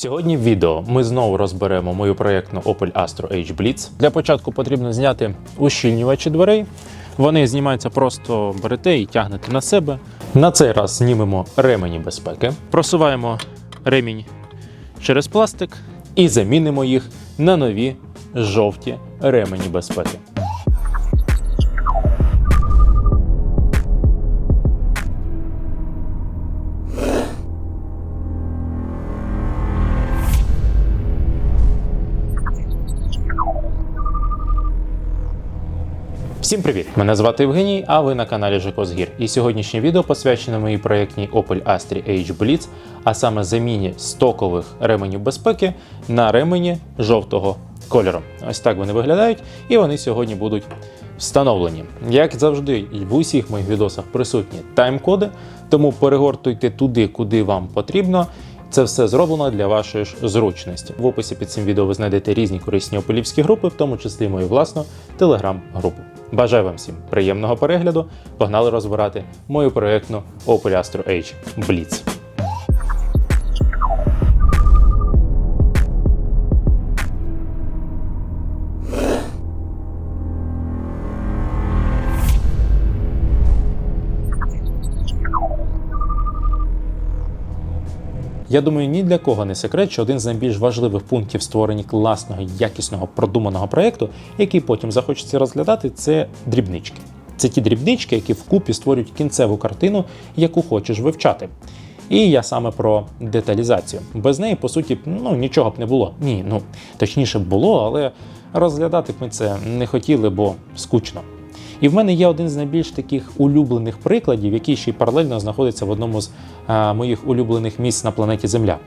Сьогодні в відео ми знову розберемо мою проєктну Opel Astra H Blitz. Для початку потрібно зняти ущільнювачі дверей. Вони знімаються просто берете і тягнете на себе. На цей раз знімемо ремені безпеки, просуваємо ремінь через пластик і замінимо їх на нові жовті ремені безпеки. Всім привіт! Мене звати Євгеній, а ви на каналі Жекозгір. І сьогоднішнє відео посвячене моїй проєктній Opel Astra H Blitz, а саме заміні стокових ременів безпеки на ремені жовтого кольору. Ось так вони виглядають, і вони сьогодні будуть встановлені. Як завжди, в усіх моїх відосах присутні тайм-коди, тому перегортуйте туди, куди вам потрібно. Це все зроблено для вашої ж зручності. В описі під цим відео ви знайдете різні корисні опелівські групи, в тому числі мою власну телеграм-групу. Бажаю вам всім приємного перегляду. Погнали розбирати мою проєктну Opel Astra H Blitz. Я думаю, ні для кого не секрет, що один з найбільш важливих пунктів створення класного, якісного, продуманого проєкту, який потім захочеться розглядати, це дрібнички. Це ті дрібнички, які вкупі створюють кінцеву картину, яку хочеш вивчати. І я саме про деталізацію. Без неї, по суті, ну нічого б не було. Ні, ну точніше було, але розглядати б ми це не хотіли, бо скучно. І в мене є один з найбільш таких улюблених прикладів, який ще й паралельно знаходиться в одному з а, моїх улюблених місць на планеті Земля.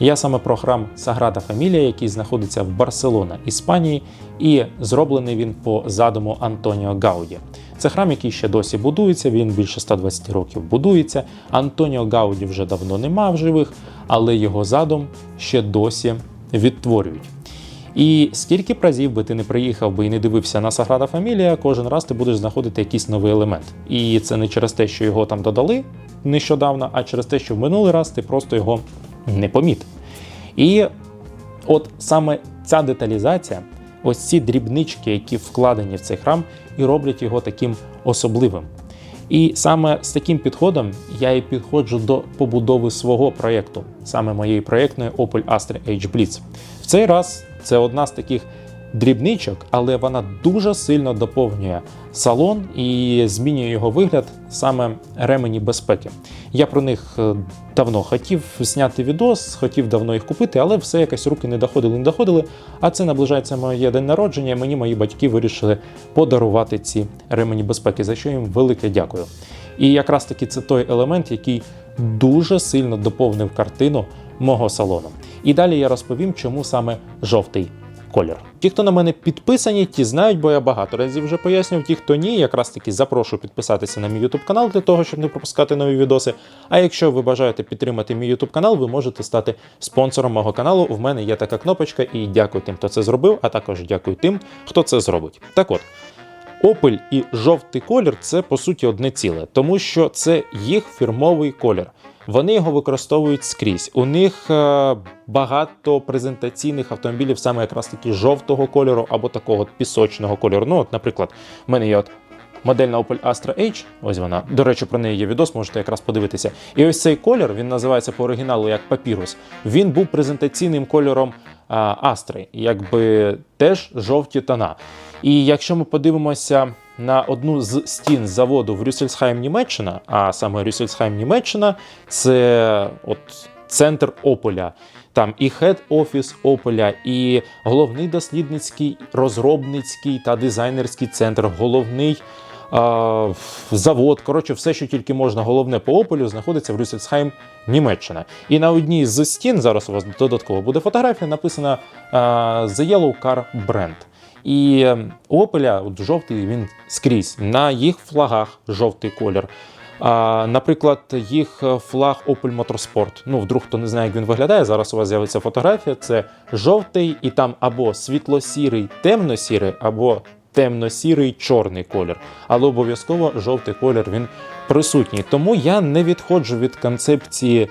Я саме про храм Саграда Фамілія, який знаходиться в Барселона, Іспанії, і зроблений він по задуму Антоніо Гауді. Це храм, який ще досі будується, він більше 120 років будується. Антоніо Гауді вже давно нема в живих, але його задум ще досі відтворюють. І скільки б разів би ти не приїхав би і не дивився на Саграда Фамілія, кожен раз ти будеш знаходити якийсь новий елемент. І це не через те, що його там додали нещодавно, а через те, що в минулий раз ти просто його не помітив. І от саме ця деталізація, ось ці дрібнички, які вкладені в цей храм, і роблять його таким особливим. І саме з таким підходом я і підходжу до побудови свого проєкту, саме моєї проєктної Opel Astra H Blitz. В цей раз це одна з таких дрібничок, але вона дуже сильно доповнює салон і змінює його вигляд саме ремені безпеки. Я про них е, давно хотів зняти відос, хотів давно їх купити, але все якось руки не доходили, не доходили. А це наближається моє день народження. і Мені мої батьки вирішили подарувати ці ремені безпеки, за що їм велике дякую. І якраз таки це той елемент, який дуже сильно доповнив картину мого салону. І далі я розповім, чому саме жовтий колір. Ті, хто на мене підписані, ті знають, бо я багато разів вже пояснював. Ті, хто ні, якраз таки запрошую підписатися на мій YouTube канал для того, щоб не пропускати нові відоси. А якщо ви бажаєте підтримати мій YouTube канал, ви можете стати спонсором мого каналу. У мене є така кнопочка, і дякую тим, хто це зробив, а також дякую тим, хто це зробить. Так от. Опель і жовтий колір це по суті одне ціле, тому що це їх фірмовий колір. Вони його використовують скрізь. У них е, багато презентаційних автомобілів, саме якраз таки жовтого кольору або такого пісочного кольору. Ну, от, наприклад, в мене є от модельна Opel Astra H, ось вона. До речі, про неї є відос, можете якраз подивитися. І ось цей колір, він називається по оригіналу як папірус. Він був презентаційним кольором а, Astra, якби теж жовті тона. І якщо ми подивимося на одну з стін заводу в Рюссельсхайм, Німеччина, а саме Рюссельсхайм, Німеччина, це от центр Ополя. Там і хед-офіс Ополя, і головний дослідницький, розробницький та дизайнерський центр, головний завод. Коротше, все, що тільки можна, головне по Ополю, знаходиться в Рюссельсхайм, Німеччина. І на одній з стін зараз у вас додатково буде фотографія, написана The Yellow Car Brand. І Опеля от жовтий він скрізь. На їх флагах жовтий колір. А, Наприклад, їх флаг Opel Motorsport. Ну, вдруг хто не знає, як він виглядає. Зараз у вас з'явиться фотографія. Це жовтий, і там або світло-сірий, темно-сірий, або темно-сірий чорний колір. Але обов'язково жовтий колір він присутній. Тому я не відходжу від концепції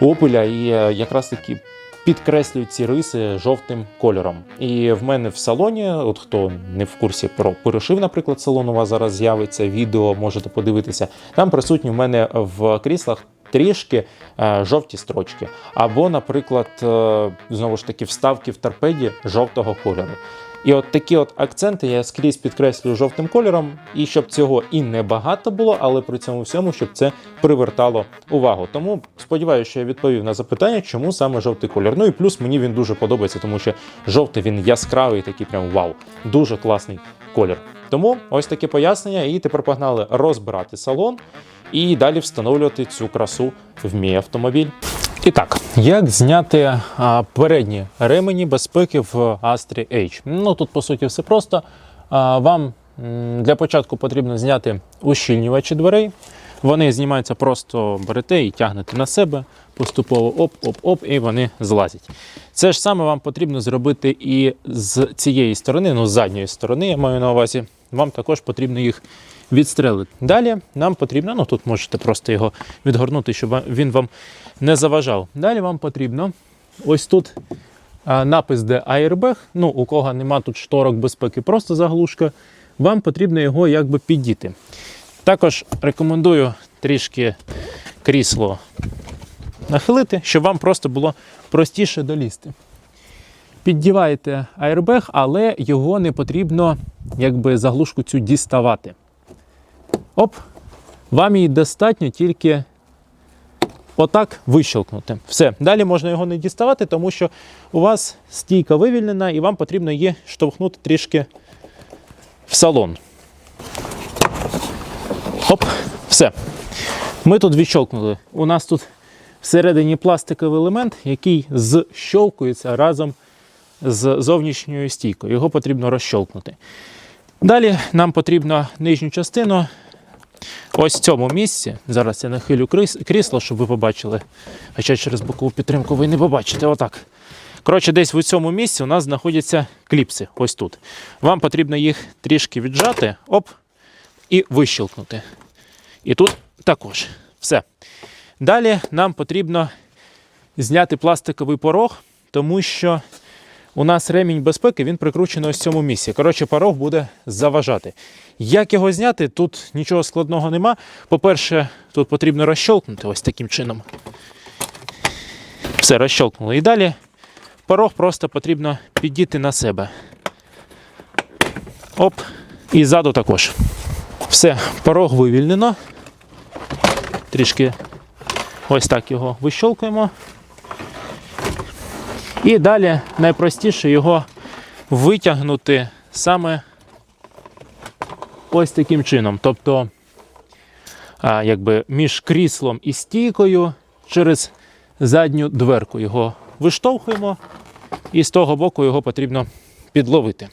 Опеля і е, якраз таки підкреслюють ці риси жовтим кольором. І в мене в салоні, от хто не в курсі про перешив, наприклад, салон у вас зараз з'явиться відео, можете подивитися. Там присутні в мене в кріслах. Трішки е, жовті строчки, або, наприклад, е, знову ж таки, вставки в торпеді жовтого кольору. І от такі от акценти я скрізь підкреслюю жовтим кольором, і щоб цього і не багато було, але при цьому всьому, щоб це привертало увагу. Тому сподіваюся, що я відповів на запитання, чому саме жовтий колір. Ну і плюс мені він дуже подобається, тому що жовтий він яскравий, такий прям вау. Дуже класний колір. Тому ось таке пояснення, і тепер погнали розбирати салон і далі встановлювати цю красу в мій автомобіль. І так, як зняти передні ремені безпеки в Astra H? Ну тут по суті все просто. Вам для початку потрібно зняти ущільнювачі дверей. Вони знімаються просто берете і тягнете на себе, поступово оп-оп-оп, і вони злазять. Це ж саме вам потрібно зробити і з цієї сторони, ну з задньої сторони, я маю на увазі. Вам також потрібно їх відстрелити. Далі нам потрібно, ну тут можете просто його відгорнути, щоб він вам не заважав. Далі вам потрібно ось тут напис, де Airbag. Ну, у кого нема тут шторок безпеки, просто заглушка. Вам потрібно його якби піддіти. Також рекомендую трішки крісло нахилити, щоб вам просто було простіше долізти. Піддіваєте airbag, але його не потрібно якби заглушку цю діставати. Оп, вам її достатньо тільки отак вищелкнути. Все. Далі можна його не діставати, тому що у вас стійка вивільнена і вам потрібно її штовхнути трішки в салон. Оп, все. Ми тут відщолкнули. У нас тут всередині пластиковий елемент, який зщолкується разом з зовнішньою стійкою. Його потрібно розщолкнути. Далі нам потрібно нижню частину. Ось в цьому місці. Зараз я нахилю кріс- крісло, щоб ви побачили. Хоча через бокову підтримку ви не побачите. Отак. Коротше, десь в цьому місці у нас знаходяться кліпси. Ось тут. Вам потрібно їх трішки віджати, оп, і вищелкнути. І тут також. Все. Далі нам потрібно зняти пластиковий порог, тому що у нас ремінь безпеки він прикручений ось в цьому місці. Коротше, порог буде заважати. Як його зняти? Тут нічого складного нема. По-перше, тут потрібно розщолкнути ось таким чином. Все, розщолкнули. І далі порог просто потрібно піддіти на себе. Оп. І ззаду також. Все, порог вивільнено. Трішки ось так його вищолкуємо. І далі найпростіше його витягнути саме ось таким чином. Тобто, якби між кріслом і стійкою через задню дверку його виштовхуємо, і з того боку його потрібно підловити.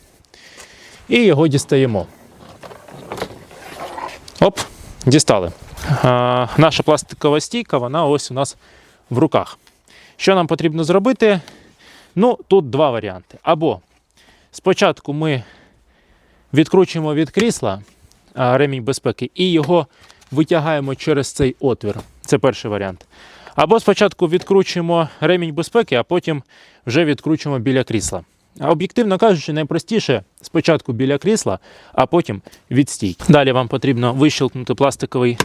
І його дістаємо. Оп, дістали. А, наша пластикова стійка, вона ось у нас в руках. Що нам потрібно зробити? Ну, тут два варіанти. Або спочатку ми відкручуємо від крісла ремінь безпеки і його витягаємо через цей отвір. Це перший варіант. Або спочатку відкручуємо ремінь безпеки, а потім вже відкручуємо біля крісла. А Об'єктивно кажучи, найпростіше спочатку біля крісла, а потім від стійки. Далі вам потрібно вищелкнути пластиковий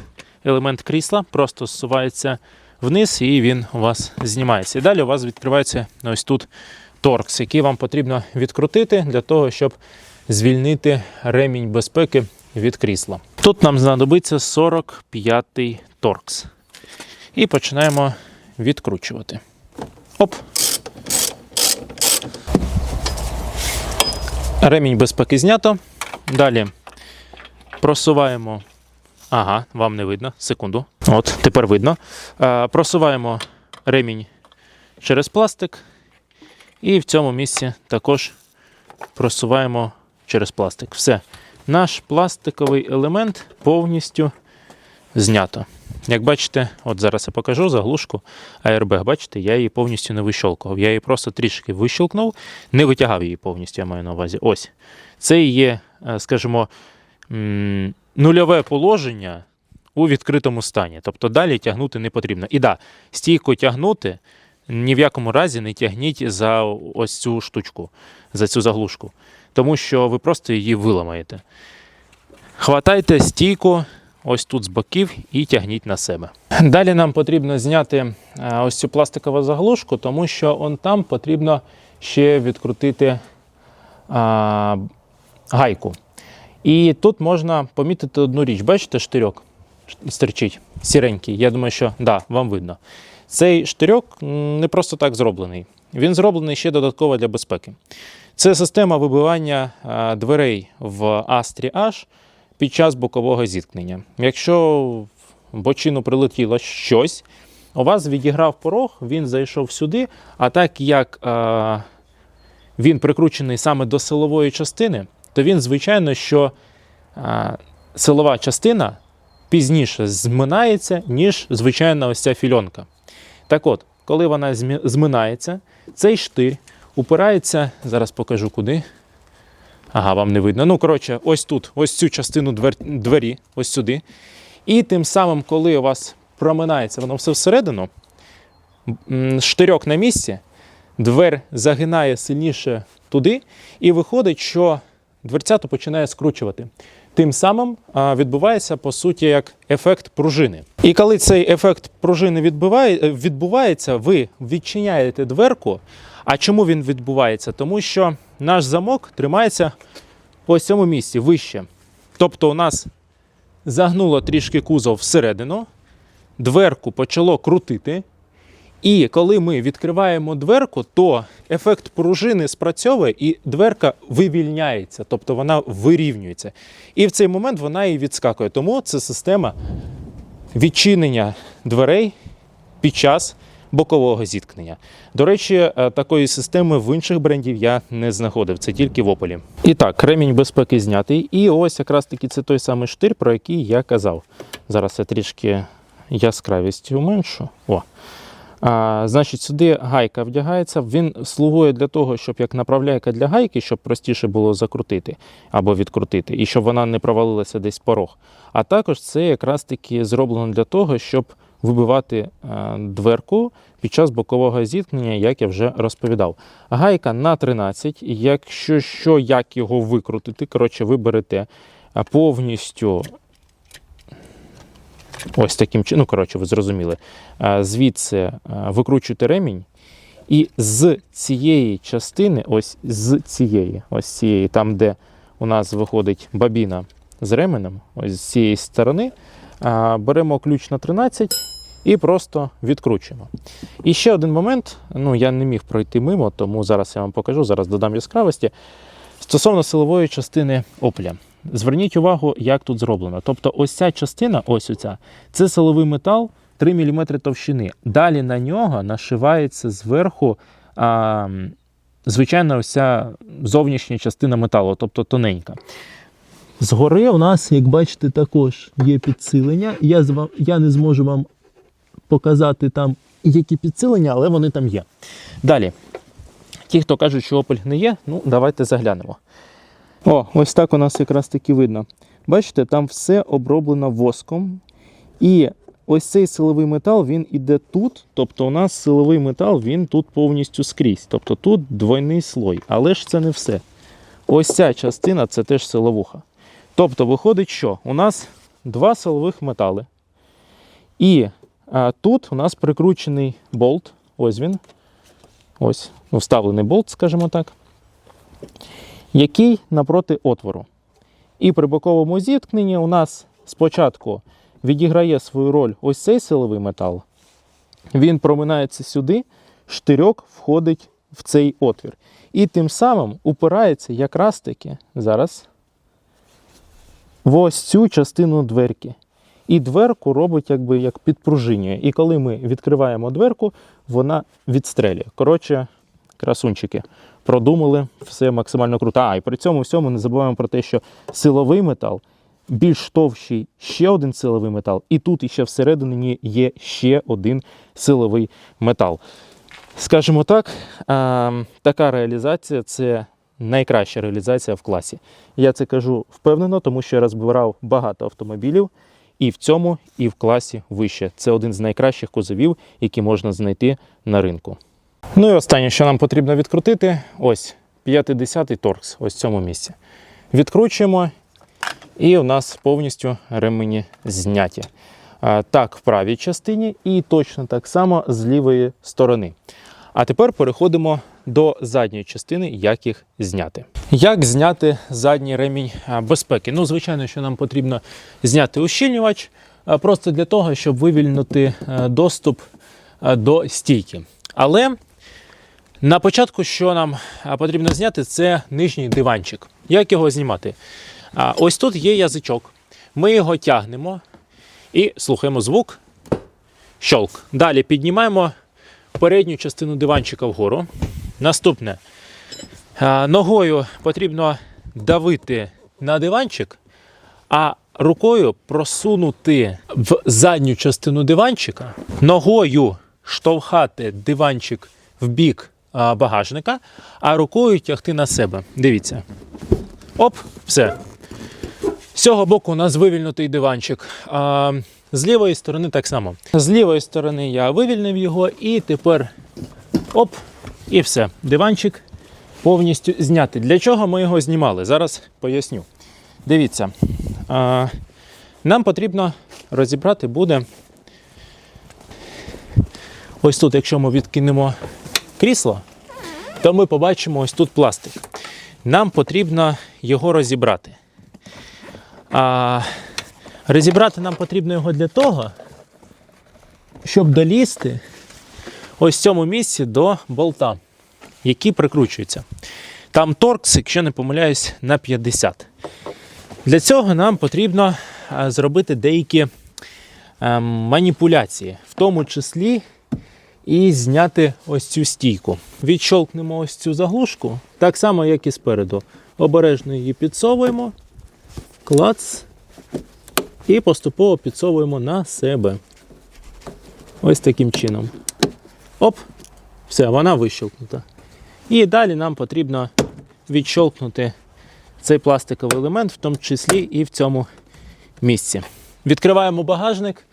елемент крісла, просто зсувається вниз і він у вас знімається. І далі у вас відкривається ось тут торкс, який вам потрібно відкрутити для того, щоб звільнити ремінь безпеки від крісла. Тут нам знадобиться 45-й торкс. І починаємо відкручувати. Оп. Ремінь безпеки знято. Далі просуваємо. Ага, вам не видно. Секунду. От, тепер видно. Е, просуваємо ремінь через пластик. І в цьому місці також просуваємо через пластик. Все. Наш пластиковий елемент повністю знято. Як бачите, от зараз я покажу заглушку Airbag. Бачите, я її повністю не вищолкував. Я її просто трішки вищолкнув, не витягав її повністю, я маю на увазі. Ось. Це є, е, скажімо, нульове положення у відкритому стані. Тобто далі тягнути не потрібно. І да, стійко тягнути ні в якому разі не тягніть за ось цю штучку, за цю заглушку, тому що ви просто її виламаєте. Хватайте стійку ось тут з боків і тягніть на себе. Далі нам потрібно зняти е, ось цю пластикову заглушку, тому що он там потрібно ще відкрутити а, гайку. І тут можна помітити одну річ. Бачите, штирьок стерчить, сіренький. Я думаю, що да, вам видно. Цей штирьок не просто так зроблений. Він зроблений ще додатково для безпеки. Це система вибивання дверей в Astra H під час бокового зіткнення. Якщо в бочину прилетіло щось, у вас відіграв порог, він зайшов сюди, а так як а, він прикручений саме до силової частини, то він, звичайно, що а, силова частина пізніше зминається, ніж звичайна ось ця фільонка. Так от, коли вона зминається, цей штир упирається, зараз покажу куди. Ага, вам не видно. Ну, коротше, ось тут, ось цю частину двер, двері, ось сюди. І тим самим, коли у вас проминається воно все всередину, штирьок на місці, двер загинає сильніше туди, і виходить, що дверцяту починає скручувати. Тим самим відбувається, по суті, як ефект пружини. І коли цей ефект пружини відбуває, відбувається, ви відчиняєте дверку. А чому він відбувається? Тому що наш замок тримається по цьому місці вище. Тобто, у нас загнуло трішки кузов всередину, дверку почало крутити. І коли ми відкриваємо дверку, то ефект пружини спрацьовує і дверка вивільняється, тобто вона вирівнюється. І в цей момент вона і відскакує. Тому це система відчинення дверей під час бокового зіткнення. До речі, е, такої системи в інших брендів я не знаходив, це тільки в Opel. І так, ремінь безпеки знятий. І ось якраз таки це той самий штир, про який я казав. Зараз я трішки яскравість уменшу. О. А, значить, сюди гайка вдягається. Він слугує для того, щоб як направляйка для гайки, щоб простіше було закрутити або відкрутити, і щоб вона не провалилася десь порог. А також це якраз таки зроблено для того, щоб вибивати е, дверку під час бокового зіткнення, як я вже розповідав. Гайка на 13. Якщо що, як його викрутити, коротше, ви берете е, повністю ось таким чином, ну, коротше, ви зрозуміли. Е, Звідси е, викручуєте ремінь, і з цієї частини, ось з цієї, ось цієї, там, де у нас виходить бабіна з ременем, ось з цієї сторони, беремо ключ на 13 і просто відкручуємо. І ще один момент, ну я не міг пройти мимо, тому зараз я вам покажу, зараз додам яскравості. Стосовно силової частини опля. Зверніть увагу, як тут зроблено. Тобто, ось ця частина, ось оця, це силовий метал 3 мм товщини. Далі на нього нашивається зверху а, м, звичайна ось зовнішня частина металу, тобто тоненька. Згори у нас, як бачите, також є підсилення. Я, я не зможу вам показати там, які підсилення, але вони там є. Далі. Ті, хто кажуть, що Opel не є, ну давайте заглянемо. О, ось так у нас якраз таки видно. Бачите, там все оброблено воском. І ось цей силовий метал він іде тут. Тобто у нас силовий метал він тут повністю скрізь. Тобто тут двойний слой. Але ж це не все. Ось ця частина це теж силовуха. Тобто виходить, що у нас два силових метали. І тут у нас прикручений болт. Ось він. Ось, ну, вставлений болт, скажімо так який напроти отвору. І при боковому зіткненні у нас спочатку відіграє свою роль ось цей силовий метал. Він проминається сюди, штирьок входить в цей отвір. І тим самим упирається якраз таки зараз в ось цю частину дверки. І дверку робить якби як підпружинює. І коли ми відкриваємо дверку, вона відстрелює. Коротше, красунчики продумали все максимально круто. А, і при цьому всьому не забуваємо про те, що силовий метал більш товщий ще один силовий метал, і тут іще всередині є ще один силовий метал. Скажімо так, така реалізація це найкраща реалізація в класі. Я це кажу впевнено, тому що я розбирав багато автомобілів. І в цьому, і в класі вище. Це один з найкращих кузовів, які можна знайти на ринку. Ну і останнє, що нам потрібно відкрутити, ось 50-й торкс, ось в цьому місці. Відкручуємо, і у нас повністю ремені зняті. Так, в правій частині, і точно так само з лівої сторони. А тепер переходимо до задньої частини, як їх зняти. Як зняти задній ремінь безпеки? Ну, звичайно, що нам потрібно зняти ущільнювач, просто для того, щоб вивільнити е, доступ е, до стійки. Але на початку, що нам потрібно зняти, це нижній диванчик. Як його знімати? Ось тут є язичок. Ми його тягнемо і слухаємо звук. Щолк. Далі піднімаємо передню частину диванчика вгору. Наступне. Ногою потрібно давити на диванчик, а рукою просунути в задню частину диванчика, ногою штовхати диванчик в бік багажника, а рукою тягти на себе. Дивіться. Оп, все. З цього боку у нас вивільнутий диванчик. З лівої сторони так само. З лівої сторони я вивільнив його і тепер оп, і все. Диванчик повністю знятий. Для чого ми його знімали? Зараз поясню. Дивіться, нам потрібно розібрати буде. Ось тут, якщо ми відкинемо крісло, то ми побачимо ось тут пластик. Нам потрібно його розібрати. А, розібрати нам потрібно його для того, щоб долізти ось цьому місці до болта, який прикручується. Там торкс, якщо не помиляюсь, на 50. Для цього нам потрібно зробити деякі ем, маніпуляції, в тому числі і зняти ось цю стійку. Відщолкнемо ось цю заглушку, так само, як і спереду. Обережно її підсовуємо, клац, і поступово підсовуємо на себе. Ось таким чином. Оп, все, вона вищолкнута. І далі нам потрібно відщолкнути цей пластиковий елемент, в тому числі і в цьому місці. Відкриваємо багажник,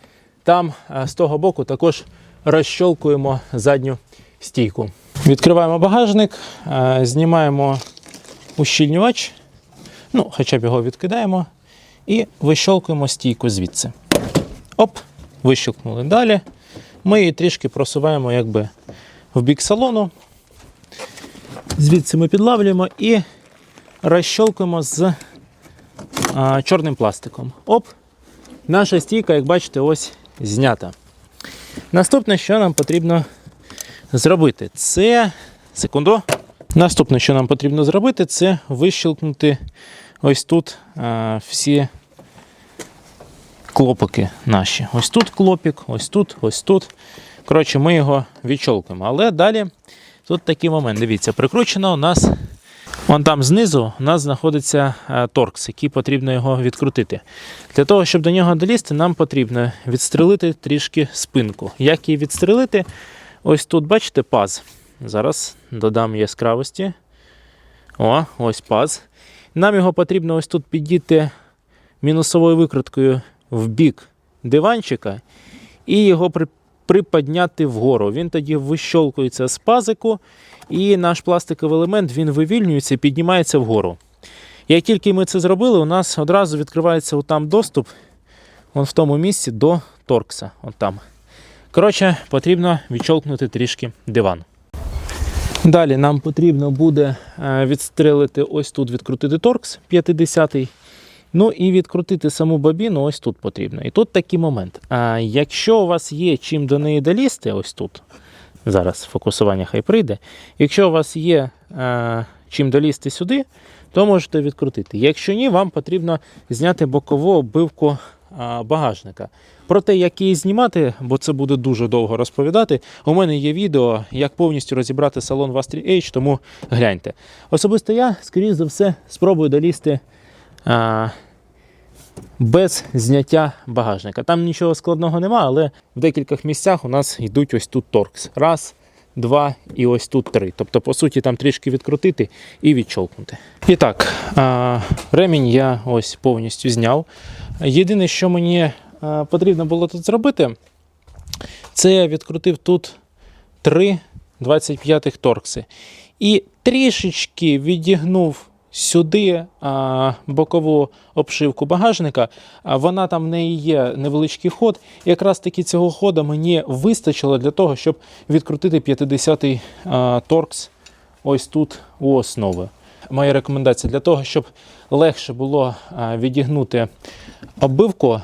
там е, з того боку також розщолкуємо задню стійку. Відкриваємо багажник, е, знімаємо ущільнювач, ну, хоча б його відкидаємо, і вищолкуємо стійку звідси. Оп, вищолкнули. Далі ми її трішки просуваємо якби в бік салону. Звідси ми підлавлюємо і розщолкуємо з а, чорним пластиком. Оп! Наша стійка, як бачите, ось знята. Наступне, що нам потрібно зробити, це. Секунду. Наступне, що нам потрібно зробити, це вищелкнути ось тут а, всі клопики наші. Ось тут клопік, ось тут, ось тут. Коротше, ми його відщолкуємо. Але далі тут такий момент. Дивіться, прикручено у нас. Вон там знизу у нас знаходиться е, торкс, який потрібно його відкрутити. Для того, щоб до нього долізти, нам потрібно відстрелити трішки спинку. Як її відстрелити? Ось тут, бачите, паз. Зараз додам яскравості. О, ось паз. Нам його потрібно ось тут підійти мінусовою викруткою в бік диванчика і його при, приподняти вгору. Він тоді вищолкується з пазику, і наш пластиковий елемент він вивільнюється і піднімається вгору. Як тільки ми це зробили, у нас одразу відкривається отам доступ вон в тому місці до торкса. От там. Коротше, потрібно відщолкнути трішки диван. Далі нам потрібно буде е, відстрелити ось тут, відкрутити торкс 50-й. Ну і відкрутити саму бобіну ось тут потрібно. І тут такий момент. А якщо у вас є чим до неї долізти, ось тут, зараз фокусування хай прийде. Якщо у вас є а, чим долізти сюди, то можете відкрутити. Якщо ні, вам потрібно зняти бокову оббивку багажника. Про те, як її знімати, бо це буде дуже довго розповідати. У мене є відео, як повністю розібрати салон в Astri H, тому гляньте. Особисто я, скоріш за все, спробую долізти без зняття багажника. Там нічого складного нема, але в декількох місцях у нас йдуть ось тут торкс. Раз, два і ось тут три. Тобто, по суті, там трішки відкрутити і відчолкнути. І так, ремінь я ось повністю зняв. Єдине, що мені е, потрібно було тут зробити, це я відкрутив тут три 25-х торкси. І трішечки відігнув сюди а, бокову обшивку багажника. А вона там в неї є невеличкий ход. І якраз таки цього ходу мені вистачило для того, щоб відкрутити 50-й а, торкс ось тут у основи. Моя рекомендація для того, щоб легше було а, відігнути оббивку,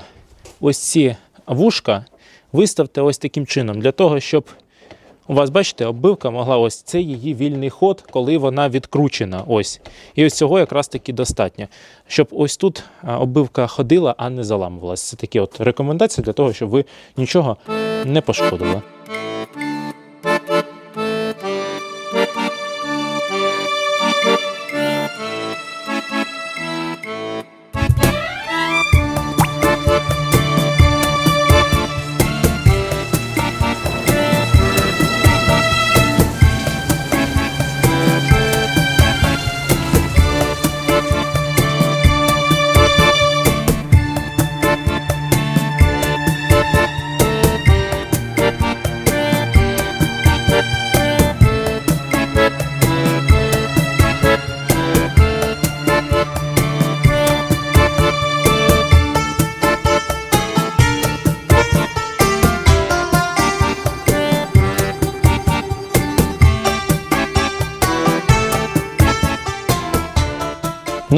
ось ці вушка виставте ось таким чином, для того, щоб у вас, бачите, оббивка могла ось це її вільний ход, коли вона відкручена. Ось. І ось цього якраз таки достатньо. Щоб ось тут оббивка ходила, а не заламувалась. Це такі от рекомендації для того, щоб ви нічого не пошкодили.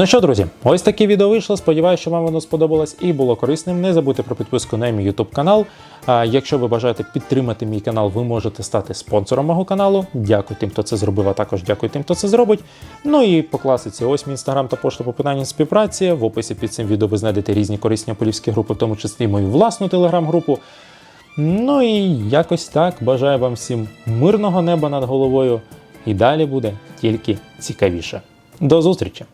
Ну що, друзі, ось таке відео вийшло. Сподіваюся, що вам воно сподобалось і було корисним. Не забудьте про підписку на мій YouTube канал. Якщо ви бажаєте підтримати мій канал, ви можете стати спонсором мого каналу. Дякую тим, хто це зробив, а також дякую тим, хто це зробить. Ну і по ось мій інстаграм та пошта по питанням співпраці. В описі під цим відео ви знайдете різні корисні полівські групи, в тому числі мою власну телеграм-групу. Ну і якось так. Бажаю вам всім мирного неба над головою. І далі буде тільки цікавіше. До зустрічі!